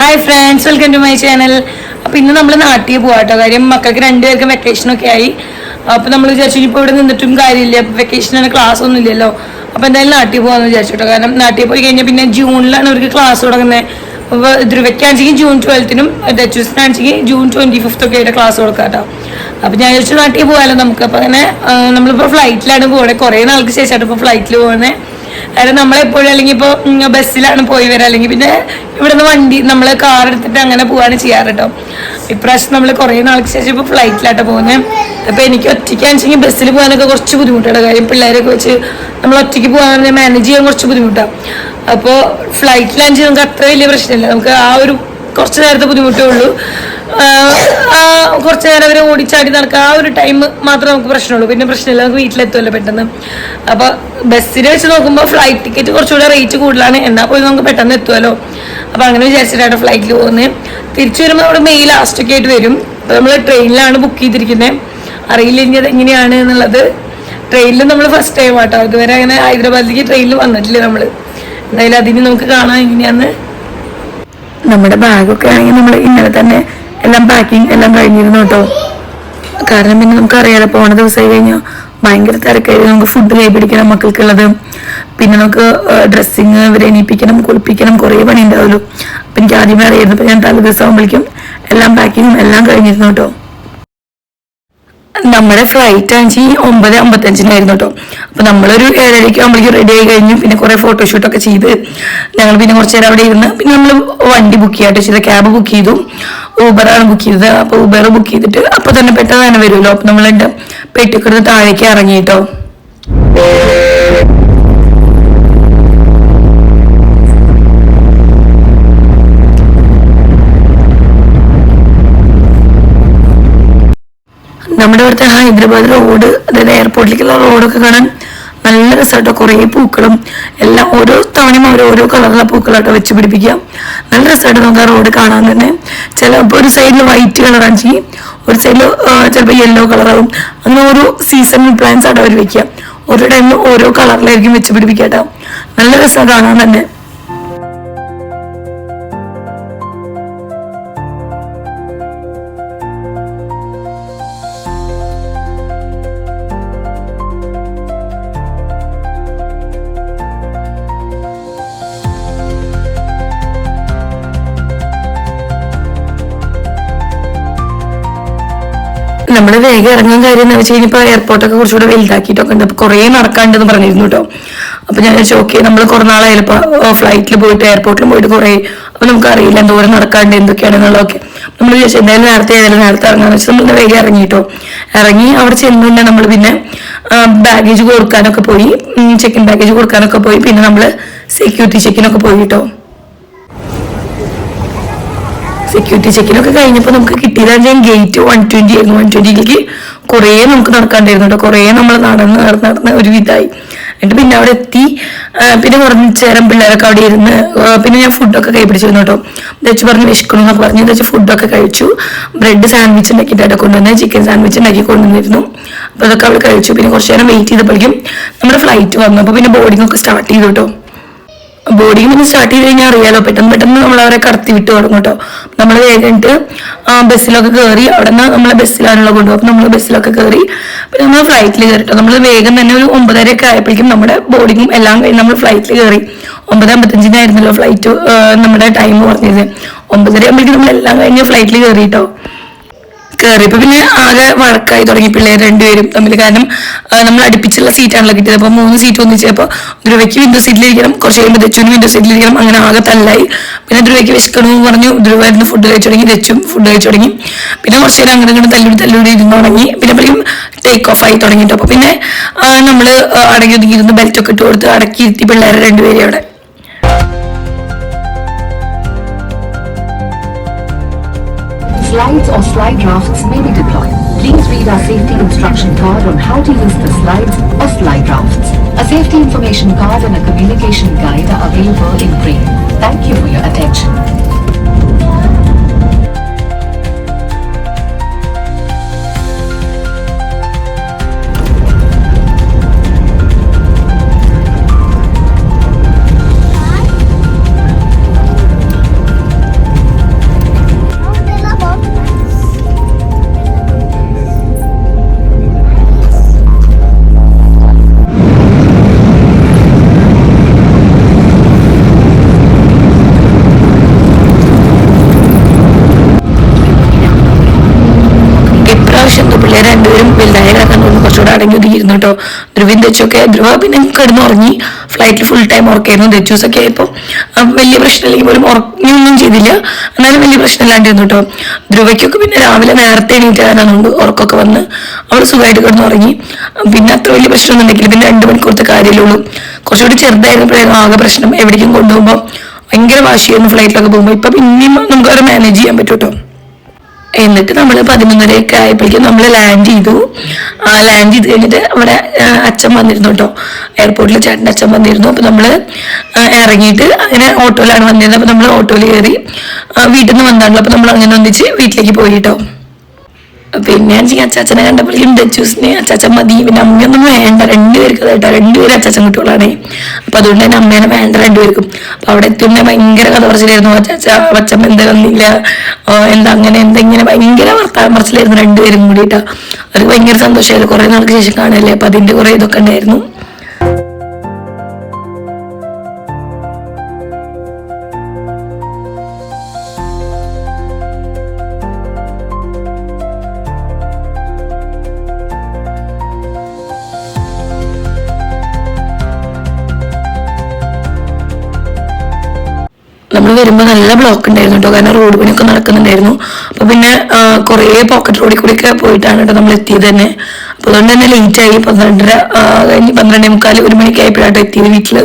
Hi friends welcome to my channel അപ്പം ഇന്ന് നമ്മൾ നാട്ടിൽ പോവാട്ടോ. കാര്യം മക്കൾക്ക് രണ്ടുപേർക്കും വെക്കേഷനൊക്കെ ആയി. അപ്പം നമ്മൾ വിചാരിച്ചു ഇനിയിപ്പോൾ ഇവിടെ നിന്നിട്ടും കാര്യമില്ല. അപ്പം വെക്കേഷനാണ് ക്ലാസ് ഒന്നും ഇല്ലല്ലോ. അപ്പം എന്തായാലും നാട്ടിൽ പോകാമെന്ന് വിചാരിച്ചു കേട്ടോ കാരണം നാട്ടിൽ പോയി കഴിഞ്ഞാൽ പിന്നെ ജൂണിലാണ് അവർക്ക് ക്ലാസ് തുടങ്ങുന്നത്. അപ്പോൾ ധ്രുവയ്ക്കാണെങ്കിൽ ജൂൺ ട്വൽത്തിനും ഡച്ചൂസിനാണെങ്കിൽ ജൂൺ ട്വന്റി ഫിഫ്ത്ത് ഒക്കെ ആയിട്ട് ക്ലാസ് കൊടുക്കാം കേട്ടോ അപ്പം ഞാൻ വിചാരിച്ചു നാട്ടിൽ പോകാമല്ലോ നമുക്ക്. അപ്പം അങ്ങനെ നമ്മളിപ്പോൾ നമ്മളിപ്പോ ഫ്ലൈറ്റിലാണ് പോകുന്നത് കുറേ നാൾക്ക് ശേഷമായിട്ട് ഇപ്പോൾ ഫ്ലൈറ്റിൽ പോകുന്നത് കാരണം നമ്മളെപ്പോഴും അല്ലെങ്കിൽ ഇപ്പോൾ ബസ്സിലാണ് പോയി വരാം അല്ലെങ്കിൽ പിന്നെ ഇവിടുന്ന് വണ്ടി നമ്മൾ കാർ എടുത്തിട്ട് അങ്ങനെ പോവാണ് ചെയ്യാറ് കേട്ടോ ഇപ്രാവശ്യം നമ്മൾ കുറേ നാൾക്ക് ശേഷം ഇപ്പോൾ ഫ്ലൈറ്റിലാട്ടോ പോകുന്നത് അപ്പോൾ എനിക്ക് ഒറ്റയ്ക്കാണെച്ചെങ്കിൽ ബസ്സിൽ പോകാനൊക്കെ കുറച്ച് ബുദ്ധിമുട്ടാണ്. കാര്യം പിള്ളേരൊക്കെ വെച്ച് നമ്മൾ ഒറ്റയ്ക്ക് പോകാൻ മാനേജ് ചെയ്യാൻ കുറച്ച് ബുദ്ധിമുട്ടാണ് അപ്പോൾ ഫ്ലൈറ്റിലാണെങ്കിൽ നമുക്ക് അത്ര വലിയ പ്രശ്നമില്ല. നമുക്ക് ആ ഒരു കുറച്ച് നേരത്തെ ബുദ്ധിമുട്ടേ ഉള്ളൂ. കുറച്ച് നേരം അവരെ ഓടിച്ചാടി നടക്കുക. ആ ഒരു ടൈം മാത്രമേ നമുക്ക് പ്രശ്നമുള്ളൂ. പിന്നെ പ്രശ്നമില്ല. നമുക്ക് വീട്ടിലെത്തുമല്ലോ പെട്ടെന്ന്. അപ്പൊ ബസ്സിൽ വെച്ച് നോക്കുമ്പോൾ ഫ്ലൈറ്റ് ടിക്കറ്റ് കുറച്ചുകൂടെ റേറ്റ് കൂടുതലാണ്. എന്നാൽ പോയി നമുക്ക് പെട്ടെന്ന് എത്തുമല്ലോ അപ്പൊ അങ്ങനെ വിചാരിച്ചിട്ടാണ് ഫ്ലൈറ്റിൽ പോകുന്നത് തിരിച്ചു വരുമ്പോൾ നമ്മുടെ മെയ് ലാസ്റ്റ് ഒക്കെ ആയിട്ട് വരും. അപ്പൊ നമ്മൾ ട്രെയിനിലാണ് ബുക്ക് ചെയ്തിരിക്കുന്നത് അറിയില്ല ഇനി അത് എങ്ങനെയാണ് എന്നുള്ളത്. ട്രെയിനിൽ നമ്മൾ ഫസ്റ്റ് ടൈം ആട്ടോ. ഇതുവരെ അങ്ങനെ ഹൈദരാബാദിലേക്ക് ട്രെയിനിൽ വന്നിട്ടില്ല നമ്മൾ എന്തായാലും അതിന് നമുക്ക് കാണാം എങ്ങനെയാന്ന്. നമ്മുടെ ബാഗൊക്കെ ആണെങ്കിൽ നമ്മൾ ഇന്നലെ തന്നെ എല്ലാം പാക്കിങ് എല്ലാം കഴിഞ്ഞിരുന്നു കേട്ടോ. കാരണം പിന്നെ നമുക്കറിയാലോ പോണ ദിവസമായി കഴിഞ്ഞാൽ ഭയങ്കര തിരക്കായിരുന്നു. നമുക്ക് ഫുഡ് കൈ പിടിക്കണം മക്കൾക്കുള്ളത്. പിന്നെ നമുക്ക് ഡ്രസ്സിങ് ഇവരെ എണീപ്പിക്കണം കുളിപ്പിക്കണം കുറേ പണി ഉണ്ടാവുമല്ലോ അപ്പം എനിക്ക് ആദ്യമേ അറിയായിരുന്നു. അപ്പം ഞാൻ തലേ ദിവസം ആകുമ്പോഴേക്കും എല്ലാം പാക്കിങ്ങും എല്ലാം കഴിഞ്ഞിരുന്നു കേട്ടോ. നമ്മുടെ ഫ്ലൈറ്റ് ആണെങ്കിൽ ഒമ്പത് അമ്പത്തഞ്ചിനായിരുന്നു കേട്ടോ. അപ്പൊ നമ്മളൊരു ഏഴരയ്ക്ക് ആകുമ്പോഴേക്കും റെഡി ആയി കഴിഞ്ഞു. പിന്നെ കുറെ ഫോട്ടോഷൂട്ടൊക്കെ ചെയ്ത് ഞങ്ങൾ പിന്നെ കുറച്ച് നേരം അവിടെ ഇരുന്ന് പിന്നെ നമ്മൾ വണ്ടി ബുക്ക് ചെയ്യാട്ടോ ചെയ്ത ക്യാബ് ബുക്ക് ചെയ്തു. ഊബറാണ് ബുക്ക് ചെയ്തത്. അപ്പൊ ഊബർ ബുക്ക് ചെയ്തിട്ട് അപ്പൊ തന്നെ പെട്ടെന്ന് തന്നെ വരുമല്ലോ അപ്പൊ നമ്മൾ എന്റെ പെട്ടിക്കെടുത്ത് താഴേക്ക് ഇറങ്ങി കേട്ടോ. നമ്മുടെ ഇവിടുത്തെ ഹൈദരാബാദ് റോഡ് അതായത് എയർപോർട്ടിലേക്കുള്ള റോഡൊക്കെ കാണാൻ നല്ല രസമായിട്ട്. കുറേ പൂക്കളും എല്ലാം ഓരോ തവണയും അവർ ഓരോ കളറുള്ള പൂക്കളായിട്ട് വെച്ച് പിടിപ്പിക്കുക. നല്ല രസമായിട്ട് നമുക്ക് ആ റോഡ് കാണാൻ തന്നെ. ചിലപ്പോൾ ഒരു സൈഡിൽ വൈറ്റ് കളറാണ് ചെയ്യും ഒരു സൈഡിൽ ചിലപ്പോൾ യെല്ലോ കളറാവും. അങ്ങനെ ഓരോ സീസണൽ പ്ലാന്റ്സ് ആയിട്ട് അവർ വെക്കുക. ഓരോ ടൈമിലും ഓരോ കളറിലായിരിക്കും വെച്ച് പിടിപ്പിക്കുക കേട്ടോ. നല്ല രസമാണ് കാണാൻ തന്നെ. നമ്മൾ വേഗം ഇറങ്ങാൻ കാര്യം എന്ന് വെച്ച് കഴിഞ്ഞപ്പോൾ എയർപോർട്ടൊക്കെ കുറച്ചുകൂടെ വലുതാക്കിയിട്ടൊക്കെ ഉണ്ട്. അപ്പൊ കുറേ നടക്കാണ്ടെന്ന് പറഞ്ഞിരുന്നു കേട്ടോ. അപ്പൊ ഞാൻ വെച്ചാൽ ഓക്കെ നമ്മൾ കുറെ നാളായാലും ഫ്ലൈറ്റിൽ പോയിട്ട് എയർപോർട്ടിൽ പോയിട്ട് കുറേ അപ്പൊ നമുക്ക് അറിയില്ല എന്തോരം നടക്കാണ്ട് എന്തൊക്കെയാണെന്നുള്ളതൊക്കെ നമ്മൾ വിചാരിച്ചു എന്തായാലും നേരത്തെ ഏതായാലും നേരത്തെ ഇറങ്ങാന്ന് വെച്ചാൽ നമ്മൾ വേഗം ഇറങ്ങി കേട്ടോ. ഇറങ്ങി അവിടെ ചെന്നുകൊണ്ട് നമ്മൾ പിന്നെ ബാഗേജ് കൊടുക്കാനൊക്കെ പോയി. ചെക്കിൻ ബാഗേജ് കൊടുക്കാനൊക്കെ പോയി. പിന്നെ നമ്മൾ സെക്യൂരിറ്റി ചെക്കിനൊക്കെ പോയി കേട്ടോ. സെക്യൂരിറ്റി ചെക്കിനൊക്കെ കഴിഞ്ഞപ്പോൾ നമുക്ക് കിട്ടിയതാ ഗേറ്റ് വൺ ട്വന്റി വൺ ട്വന്റിയിലേക്ക് കുറേ നമുക്ക് നടക്കാണ്ടായിരുന്നു കേട്ടോ. കുറേ നമ്മൾ നടന്ന് നടന്ന് നടന്ന് ഒരു വിധായി എന്നിട്ട് പിന്നെ അവിടെ എത്തി. പിന്നെ കുറച്ച് നേരം പിള്ളേരൊക്കെ അവിടെ ഇരുന്ന് പിന്നെ ഞാൻ ഫുഡൊക്കെ കൈ പിടിച്ചിരുന്നു കേട്ടോ. ദച്ച് പറഞ്ഞ് വിശക്കണം എന്നൊക്കെ പറഞ്ഞു വെച്ചാൽ ഫുഡൊക്കെ കഴിച്ചു. ബ്രെഡ് സാൻഡ്വിച്ച് ഉണ്ടാക്കിയിട്ടാണ് കൊണ്ടുവന്ന് ചിക്കൻ സാൻഡ്വിച്ച് ഉണ്ടാക്കി കൊണ്ടുവന്നിരുന്നു. അപ്പോൾ അതൊക്കെ അവൾ കഴിച്ചു. പിന്നെ കുറച്ച് നേരം വെയിറ്റ് ചെയ്തപ്പോഴേക്കും നമ്മുടെ ഫ്ലൈറ്റ് വന്നു. അപ്പോൾ പിന്നെ ബോർഡിംഗ് ഒക്കെ സ്റ്റാർട്ട് ചെയ്തു കേട്ടോ. ബോഡിങ് പിന്നെ സ്റ്റാർട്ട് ചെയ്ത് കഴിഞ്ഞാൽ അറിയാലോ പെട്ടെന്ന് പെട്ടെന്ന് നമ്മൾ അവരെ കടത്തി വിട്ട് തുടങ്ങും കേട്ടോ. നമ്മൾ വേഗമായിട്ട് ബസ്സിലൊക്കെ കയറി അവിടെ നിന്ന് നമ്മളെ ബസ്സിലാണല്ലോ കൊണ്ടുപോകും നമ്മൾ ബസ്സിലൊക്കെ കയറി പിന്നെ നമ്മൾ ഫ്ലൈറ്റിൽ കയറിട്ടോ നമ്മൾ വേഗം തന്നെ ഒരു ഒമ്പതരയൊക്കെ ആയപ്പോഴേക്കും നമ്മുടെ ബോർഡിങ്ങും എല്ലാം കഴിഞ്ഞ് നമ്മൾ ഫ്ലൈറ്റിൽ കയറി ഒമ്പത് അമ്പത്തഞ്ചിനായിരുന്നല്ലോ ഫ്ലൈറ്റ് നമ്മുടെ ടൈം പറഞ്ഞത്. ഒമ്പതര ആകുമ്പോഴേക്കും നമ്മൾ എല്ലാം കഴിഞ്ഞ് ഫ്ലൈറ്റിൽ കയറി ഇപ്പൊ പിന്നെ ആകെ വഴക്കായി തുടങ്ങി പിള്ളേർ രണ്ടുപേരും തമ്മിൽ കാരണം നമ്മൾ അടുപ്പിച്ചുള്ള സീറ്റാണല്ലോ കിട്ടിയത്. അപ്പൊ മൂന്ന് സീറ്റ് ഒന്നിച്ചപ്പോ ധ്രുവയ്ക്ക് വിൻഡോ സീറ്റിലിരിക്കണം കുറച്ച് കഴിയുമ്പോൾ ദച്ചുവിന് വിൻഡോ സീറ്റിലിരിക്കണം അങ്ങനെ ആകെ തല്ലായി. പിന്നെ ധ്രുവയ്ക്ക് വിശക്കണമെന്ന് പറഞ്ഞു. ധ്രുവായിരുന്നു ഫുഡ് കഴിച്ചു തുടങ്ങി ദച്ചും ഫുഡ് കഴിച്ചു തുടങ്ങി. പിന്നെ കുറച്ച് നേരം അങ്ങനെ ഇങ്ങനെ തല്ലൂടി തല്ലൂടി ഇരുന്ന് തുടങ്ങി പിന്നെ പറയും ടേക്ക് ഓഫ് ആയി തുടങ്ങിട്ടോ. അപ്പൊ പിന്നെ നമ്മൾ അടങ്ങി ഒതുങ്ങിയിരുന്ന് ബെൽറ്റ് ഒക്കെ ഇട്ട് കൊടുത്ത് അടക്കി ഇരുത്തി പിള്ളേരെ രണ്ടുപേരെയും അവിടെ. Slides or slide rafts may be deployed. Please read our safety instruction card on how to use the slides or slide rafts. A safety information card and a communication guide are available in green. Thank you for your attention. പിള്ളേർ രണ്ടുപേരും വലുതായ കാരണം തോന്നുന്നു കുറച്ചുകൂടെ അടങ്ങി ഒതുങ്ങിയിരുന്നു കേട്ടോ. ധ്രുവിൻ വെച്ചൊക്കെ ധ്രുവ പിന്നെ കിടന്നുറങ്ങി ഫ്ലൈറ്റിൽ ഫുൾ ടൈം ഉറക്കായിരുന്നു ഒക്കെ ആയപ്പോൾ വലിയ പ്രശ്നമില്ലെങ്കിൽ പോലും ഉറങ്ങിയൊന്നും ചെയ്തില്ല. എന്നാലും വലിയ പ്രശ്നമില്ലാണ്ടിരുന്നു കേട്ടോ. ധ്രുവയ്ക്കൊക്കെ പിന്നെ രാവിലെ നേരത്തെ എണീറ്റ് കാരണമുണ്ട് ഉറക്കമൊക്കെ വന്ന് അവൾ സുഖമായിട്ട് കിടന്നുറങ്ങി പിന്നെ അത്ര വലിയ പ്രശ്നമൊന്നും ഉണ്ടെങ്കിൽ പിന്നെ രണ്ട് മണിക്കൂർത്തെ കാര്യമുള്ളൂ കുറച്ചുകൂടി ചെറുതായിരുന്നപ്പോഴായിരുന്നു ആകെ പ്രശ്നം. എവിടേക്കും കൊണ്ടുപോകുമ്പോൾ ഭയങ്കര വാശിയായിരുന്നു ഫ്ലൈറ്റിലൊക്കെ പോകുമ്പോൾ ഇപ്പൊ പിന്നെയും നമുക്ക് അവരെ മാനേജ് ചെയ്യാൻ പറ്റും കേട്ടോ. എന്നിട്ട് നമ്മൾ പതിനൊന്നരയൊക്കെ ആയപ്പോഴേക്കും നമ്മൾ ലാൻഡ് ചെയ്തു. ലാൻഡ് ചെയ്ത് കഴിഞ്ഞിട്ട് അവിടെ അച്ഛൻ വന്നിരുന്നു കേട്ടോ എയർപോർട്ടിൽ ചേട്ടന്റെ അച്ഛൻ വന്നിരുന്നു. അപ്പോൾ നമ്മൾ ഇറങ്ങിയിട്ട് അങ്ങനെ ഓട്ടോയിലാണ് വന്നിരുന്നത്. അപ്പോൾ നമ്മൾ ഓട്ടോയിൽ കയറി വീട്ടിൽ നിന്ന് വന്നാണല്ലോ. അപ്പോൾ നമ്മൾ അങ്ങനെ ഒന്നിച്ച് വീട്ടിലേക്ക് പോയി കേട്ടോ പിന്നെ എനിക്ക് അച്ചാച്ചനെ കണ്ടപ്പോഴേക്കും ചൂസിന് അച്ചാച്ചൻ മതി പിന്നെ അമ്മയൊന്നും വേണ്ട. രണ്ടുപേർക്ക് കേട്ടോ. രണ്ടുപേരും അച്ചാച്ചൻ കുട്ടികളാണ്. അപ്പൊ അതുകൊണ്ട് തന്നെ അമ്മേനെ വേണ്ട രണ്ടുപേർക്കും. അപ്പൊ അവിടെ എത്തുന്ന ഭയങ്കര കഥ പറച്ചിലായിരുന്നു. അച്ചാച്ച അച്ഛൻ എന്താ വന്നില്ല എന്താ അങ്ങനെ എന്താ ഇങ്ങനെ ഭയങ്കര വർത്താനം പറച്ചിലായിരുന്നു രണ്ടുപേരും കൂടിയിട്ടാ. അവർക്ക് ഭയങ്കര സന്തോഷമായിരുന്നു. കുറെ നാൾക്ക് ശേഷം കാണല്ലേ അപ്പൊ അതിന്റെ കുറെ ഇതൊക്കെ ഉണ്ടായിരുന്നു. നമ്മൾ വരുമ്പോൾ നല്ല ബ്ലോക്ക് ഉണ്ടായിരുന്നു കേട്ടോ. കാരണം റോഡ് പണിയൊക്കെ നടക്കുന്നുണ്ടായിരുന്നു. അപ്പൊ പിന്നെ കുറേ പോക്കറ്റ് റോഡിൽ കൂടിയൊക്കെ പോയിട്ടാണ് കേട്ടോ നമ്മൾ എത്തിയത് തന്നെ. അപ്പൊ അതുകൊണ്ട് തന്നെ ലേറ്റ് ആയി. പന്ത്രണ്ടര കഴിഞ്ഞ് പന്ത്രണ്ടേ മുക്കാൽ ഒരു മണിക്കായപ്പോഴാണ് എത്തിയത് വീട്ടിൽ.